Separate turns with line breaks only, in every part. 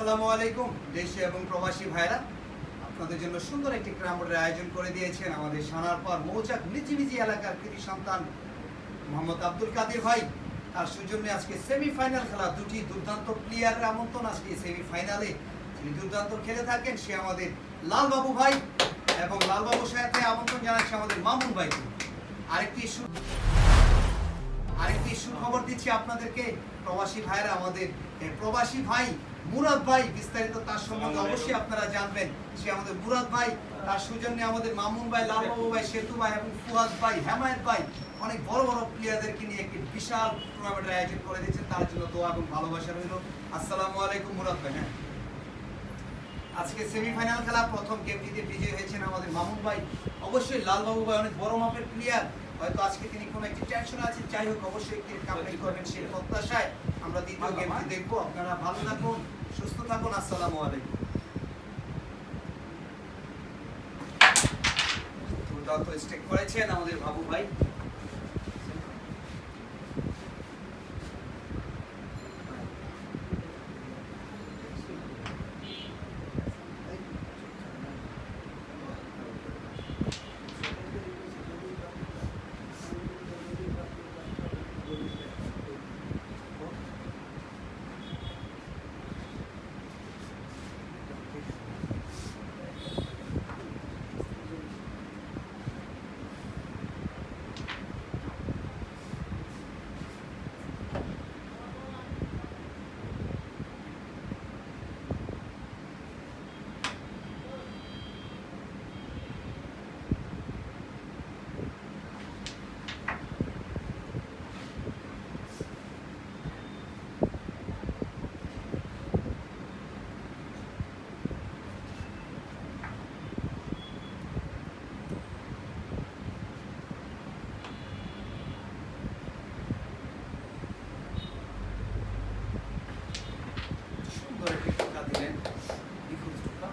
আসসালামু আলাইকুম, দেশে এবং প্রবাসী ভাইরা আপনাদের জন্য সুন্দর একটি ক্রামবোর্ডের আয়োজন করে দিয়েছেন আমাদের সানারপার মৌচাক মিজিমিজি এলাকার কৃতি সন্তান মোহাম্মদ আব্দুল কাদের ভাই। তার সৌজন্যে আজকে সেমিফাইনাল খেলা, দুটি দুর্দান্ত প্লেয়ারের আমন্ত্রণ আজকে সেমিফাইনালে। যিনি দুর্দান্ত খেলে থাকেন, সে আমাদের লালবাবু ভাই এবং লালবাবুর সাথে আমন্ত্রণ জানাচ্ছি আমাদের মামুন ভাইকে আরেকটি আরেকটি সুখবর দিচ্ছি আপনাদেরকে। প্রবাসী ভাইরা আমাদের প্রবাসী ভাই মুরাদ ভাই বিস্তারিত তার সম্বন্ধে অবশ্যই আপনারা জানবেন। সে আমাদের মুরাদ ভাই তার সৌজন্যে আমাদের মামুন ভাই লালবাবু ভাই সেতু ভাই এবং ফুয়াদ ভাই হেমায়ত ভাই অনেক বড় বড় প্লেয়ারদেরকে নিয়ে একটি বিশাল টুর্নামেন্টের আয়োজন করে দিয়েছেন। তার জন্য দোয়া এবং ভালোবাসা রইল। আসসালামু আলাইকুম মুরাদ ভাই হ্যাঁ। আজকে সেমিফাইনাল খেলা প্রথম গেমটিতে বিজয়ী হয়েছেন আমাদের মামুন ভাই। অবশ্যই লালবাবু ভাই অনেক বড় মাপের প্লেয়ার হয়তো আজকে তিনি কোনো একটি টেনশন আছে যাই হোক, অবশ্যই তিনি কামব্যাক করবেন সেই প্রত্যাশায় আমরা দ্বিতীয় গেমটি দেখব। আপনারা ভালো থাকুন, সুস্থ থাকুন, আসসালামু আলাইকুম। দুর্দান্ত স্টেক করেছেন আমাদের বাবু ভাই সুন্দর একটি টোকা দিলেন নিখুঁত টোকা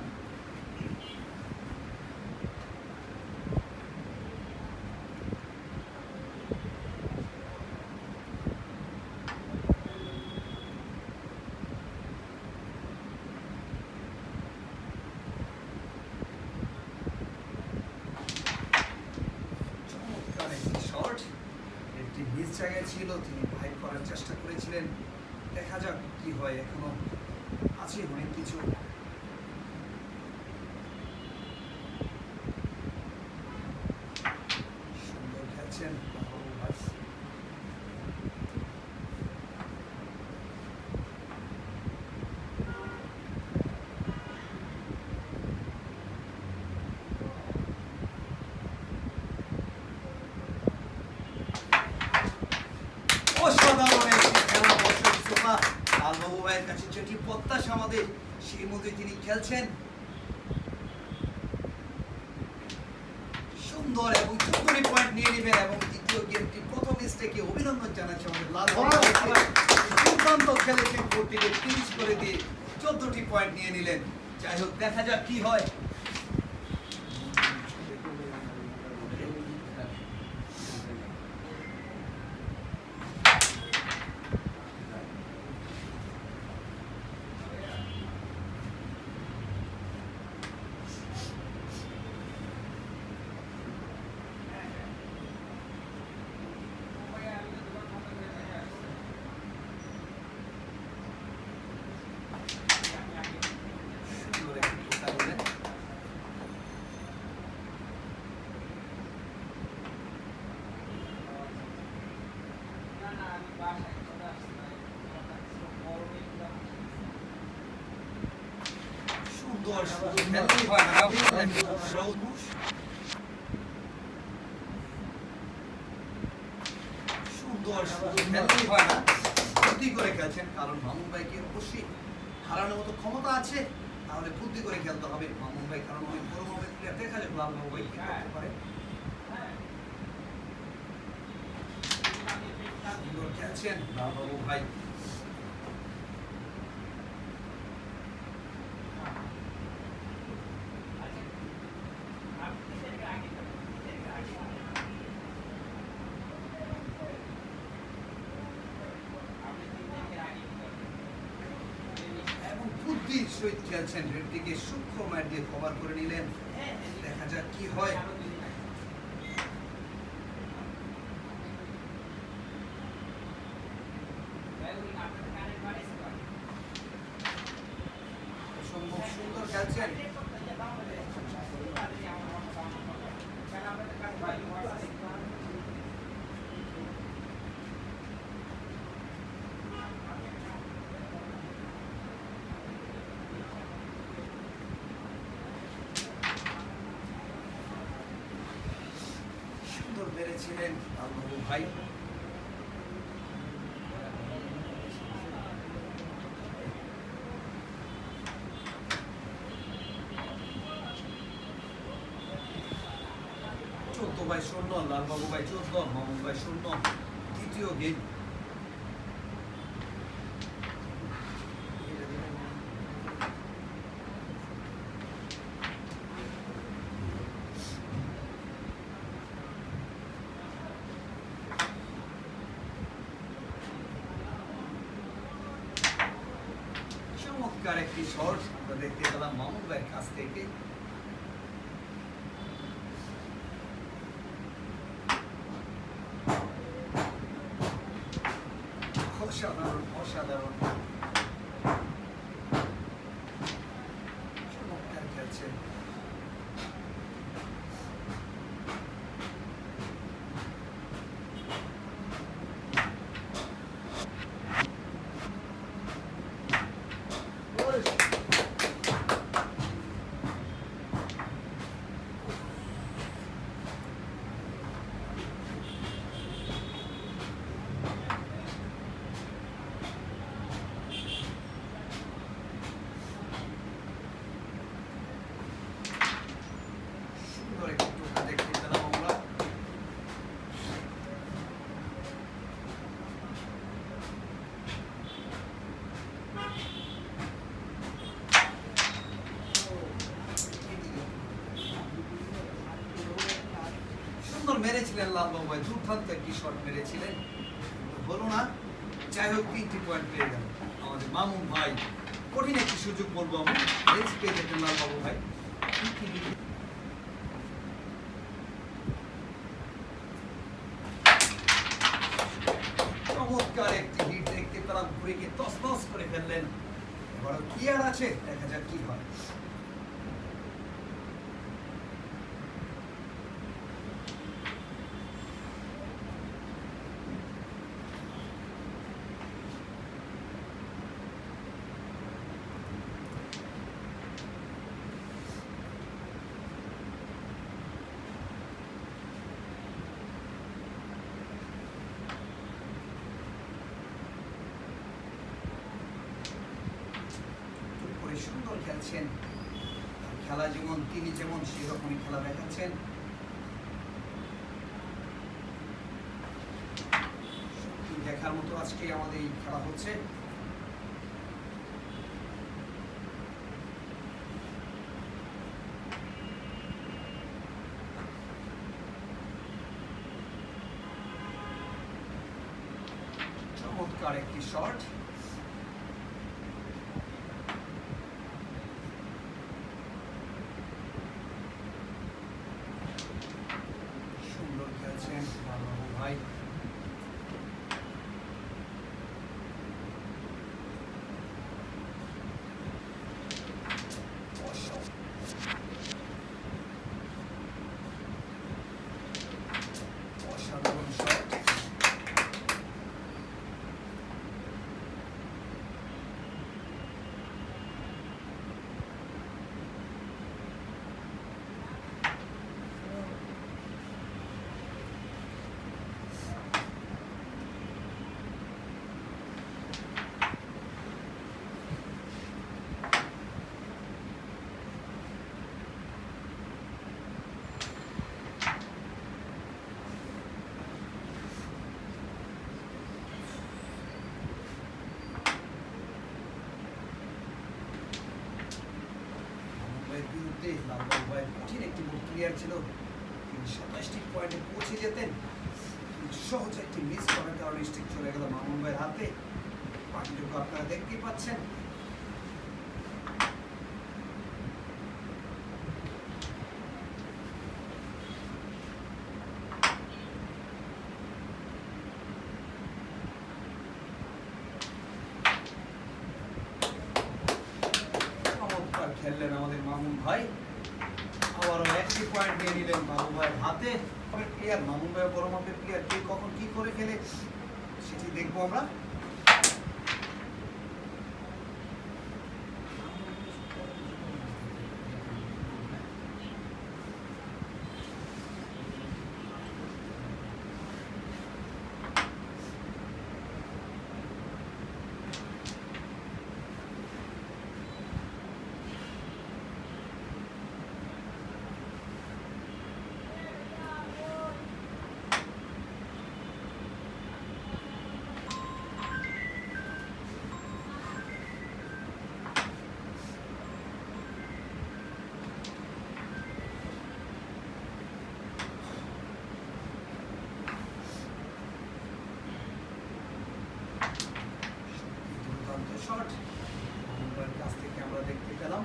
চমৎকার একটি শট একটি নিজ জায়গায় ছিল, তিনি ভাই করার চেষ্টা করেছিলেন। দেখা যাক কি হয় এখনও আছে অনেক কিছু সুন্দর খেলছেন বাবু ভাই। অসাধারণ একটি খেলা বছর সোফা লালবাবু কাছে যেটি প্রত্যাশা আমাদের সেই মধ্যে তিনি খেলছেন। সুন্দর এবং চৌধুরী পয়েন্ট নিয়ে নেবেন এবং দ্বিতীয় গেমটি প্রথম স্টেকে অভিনন্দন জানাচ্ছে আমাদের লাল দুর্দান্ত খেলেছেন কোর্টিকে তিরিশ করে দিয়ে চোদ্দটি পয়েন্ট নিয়ে নিলেন। যাই হোক দেখা যাক কি হয় সুন্দর একটি টোকা দিলেন সুন্দর শুধু খেলতেই হয় না সবুজ সুন্দর শুধু খেলতেই হয় খেলছেন ক্ষমতা আছে, তাহলে বুদ্ধি করে খেলতে হবে। মামুন ভাই কারণ অনেক বড় দেখা যাক লাল খেলছেন লাল বাবু ভাই সহিত খেলছেন রেড্ডিকে সূক্ষ্ম ম্যাট দিয়ে কভার করে নিলেন। দেখা যাক কি হয় অসম্ভব সুন্দর খেলছেন বেড়েছিলেন আলবাবু ভাই। চোদ্দ বাই শূন্য লালবাবু ভাই চোদ্দ মামুন ভাই শূন্য তৃতীয় গেম চমৎকার একটি আমরা দেখতে পেলাম মামুন ভাইয়ের কাছ থেকে অসাধারণ অসাধারণ চমৎকার খেলছে সুন্দর একটি টোকা দেখতে পেলাম আমরা সুন্দর মেরেছিলেন লালবাবু ভাই দুর্দান্ত একটি শট মেরেছিলেন? হলো না। যাই হোক, তিনটি পয়েন্ট পেয়ে গেল আমাদের মামুন ভাই। কঠিন একটি সুযোগ বলব আমি। রেঞ্জ পেয়ে যেতেন লালবাবু ভাই চমৎকার একটি হিট দেখতে পেলাম ঘুরিকে তসনস করে ফেললেন এবারও কি আর আছে দেখা যাক কি হয় খুব করে সুন্দর খেলছেন খেলা যেমন, তিনি যেমন সেই রকমই খেলা দেখাচ্ছেন। দেখার মতো আজকে আমাদের এই খেলা হচ্ছে। চমৎকার একটি শট সুন্দর খেলছেন লালবাবু ভাই অসম- অসাধারণ শট মুম্বাইয়ের বিরুদ্ধে লালবাবু ভাইয়ের কঠিন একটি মুখ ক্লিয়ার ছিল। সাতাশটি পয়েন্টে পৌঁছে যেতেন। সহজ একটি মিস করার কারণে স্টিক চলে গেল মামুন ভাইয়ের হাতে। বাকিটুকু আপনারা দেখতেই পাচ্ছেন। পয়েন্ট বাবু ভাইয়ের হাতে। প্লেয়ার মামুন ভাইয়ের বড় মাপের প্লেয়ার কে কখন কি করে ফেলে, সেটি দেখব আমরা দুর্দান্ত শট মামুন ভাইয়ের কাছ থেকে আমরা দেখতে পেলাম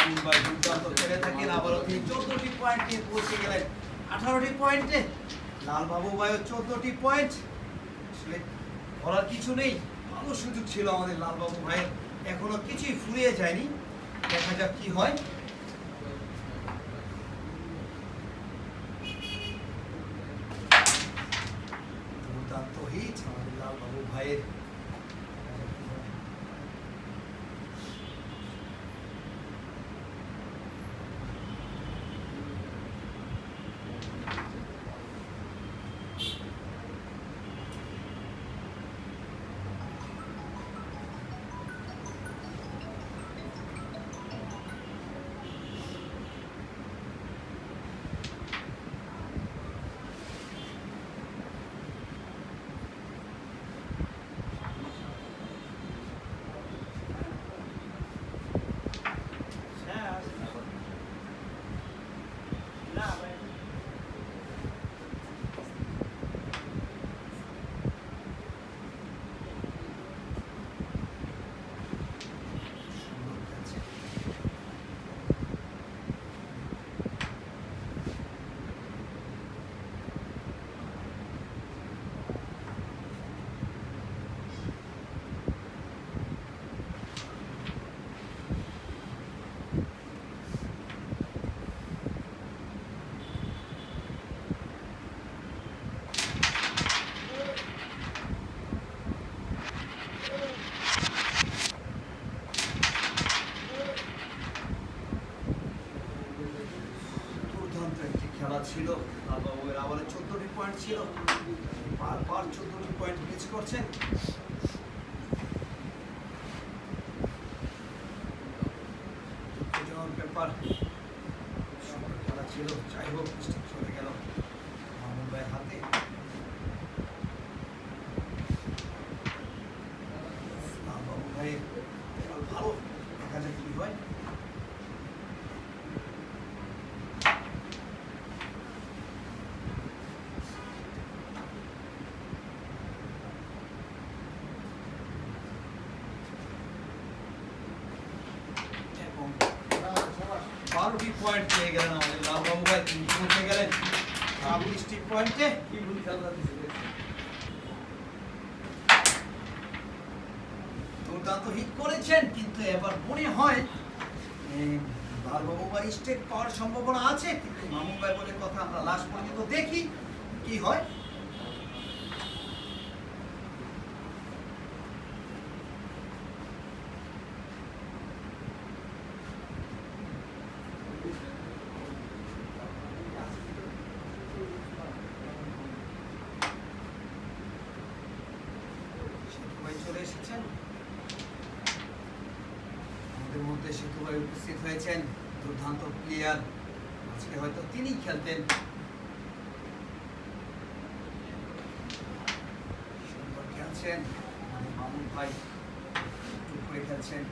মামুন ভাই দুর্দান্ত খেলে থাকেন আবারও তিনি চোদ্দটি পয়েন্ট পৌঁছে গেলেন। আঠারোটি পয়েন্টে, লালবাবু ভাইও চোদ্দটি পয়েন্ট। আসলে বলার কিছু নেই, ভালো সুযোগ ছিল আমাদের লাল বাবু ভাইয়ের। এখনও কিছুই ফুরিয়ে যায়নি। দেখা যাক কি হয় দুর্দান্ত হিট আমাদের লাল বাবু ভাইয়ের সুন্দর খেলছে। দুর্দান্ত একটি খেলা ছিল লালবাবুয়ের আবার চোদ্দটি পয়েন্ট ছিল। বারবার চোদ্দটি পয়েন্ট মিস করছেন দুঃখজনক ব্যাপার সুন্দর খেলা ছিল যাই হোক স্টিক চলে গেল মামুন ভাইয়ের হাতে লালবাবু ভাইয়ের খেলা ভালো দেখা যাক কি হয় এবং বারোটি পয়েন্ট পেয়ে গেলেন আমাদের লালবাবু ভাই তিনি পৌঁছে গেলেন। পয়েন্টে দুর্দান্ত হিট করেছেন, কিন্তু এবার মনে হয় লালবাবু ভাই স্টেট পাওয়ার সম্ভাবনা আছে, কিন্তু মামুন ভাই বলে কথা আমরা লাস্ট পর্যন্ত দেখি, কি হয় সেতু ভাই চলে এসেছেন আমাদের মধ্যে উপস্থিত হয়েছেন দুর্দান্ত প্লেয়ার আজকে হয়তো তিনি খেলতেন। খেলছেন। আমাদের মামুন ভাই চুপ করে খেলছেন।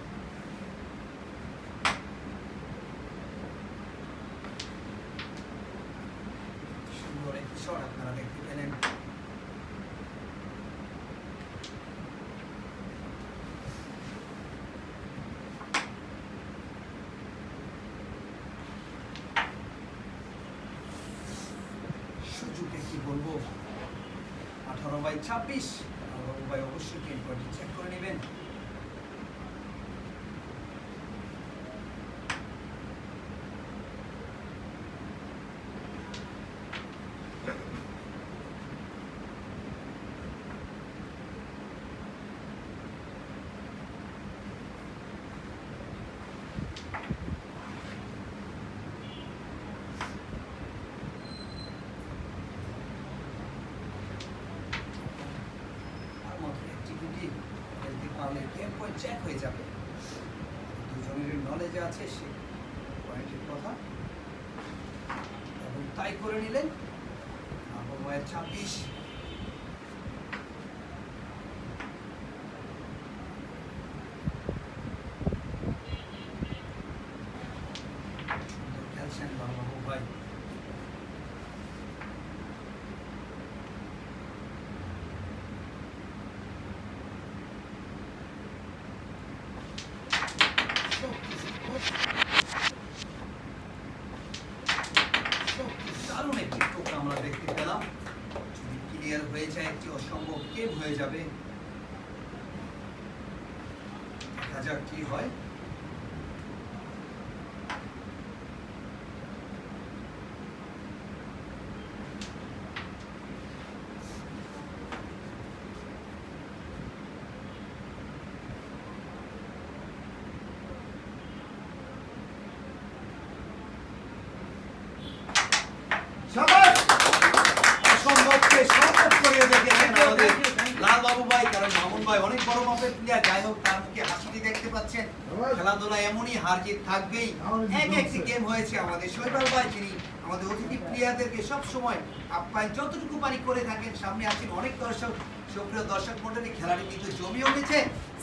সুন্দর একটি শট আপনারা দেখতে পেলেন আঠারো বাই ছাব্বিশ। বাবু ভাই অবশ্যই টেন পয়েন্টটি চেক করে নেবেন আর মাত্র একটি গুটি খেলতে পারলে চেক হয়ে যাবে। দুজনের নলেজে আছে, সে পয়েন্টের কথা। এবং তাই করে নিলেন। আবহাওয়ায় ছাব্বিশ খেলছেন বাবু ভাই দারুণ একটি টোকা আমরা দেখতে পেলাম যদি ক্লিয়ার হয়ে যায় একটি অসম্ভব গেম হয়ে যাবে। দেখা যাক কি হয় সাবাস! অসম্ভবকে সম্ভব করে দেখেছেন আমাদের লাল বাবু ভাই কারণ মামুন ভাই অনেক বড় মাপের প্লেয়ার। যাই হোক, তার মুখে হাসিটি দেখতে পাচ্ছেন খেলাধুলা এমনই হার জিত থাকবেই। এক একটি গেম হয়েছে আমাদের ভাই যিনি আমাদের অতিথি প্লেয়ারদেরকে সব সময় যতটুকু পারি করে থাকেন। সামনে অনেক দর্শক। দর্শক মন্ডলী খেলাটি কিন্তু জমে উঠেছে।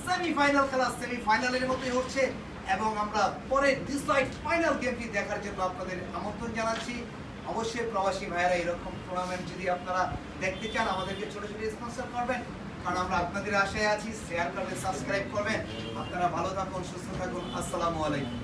সেমিফাইনাল খেলা সেমিফাইনালের মতোই হচ্ছে। এবং আমরা পরে ডিসাইড ফাইনাল গেমটি দেখার জন্য আপনাদের আমন্ত্রণ জানাচ্ছি। অবশ্যই প্রবাসী ভাইয়েরা, এরকম টুর্নামেন্ট যদি আপনারা দেখতে চান, আমাদেরকে ছোট ছোট স্পন্সর করবেন। কারণ আমরা আপনাদের আশায় আছি শেয়ার করবেন সাবস্ক্রাইব করবেন। আপনারা ভালো থাকুন, সুস্থ থাকুন। আসসালামু আলাইকুম।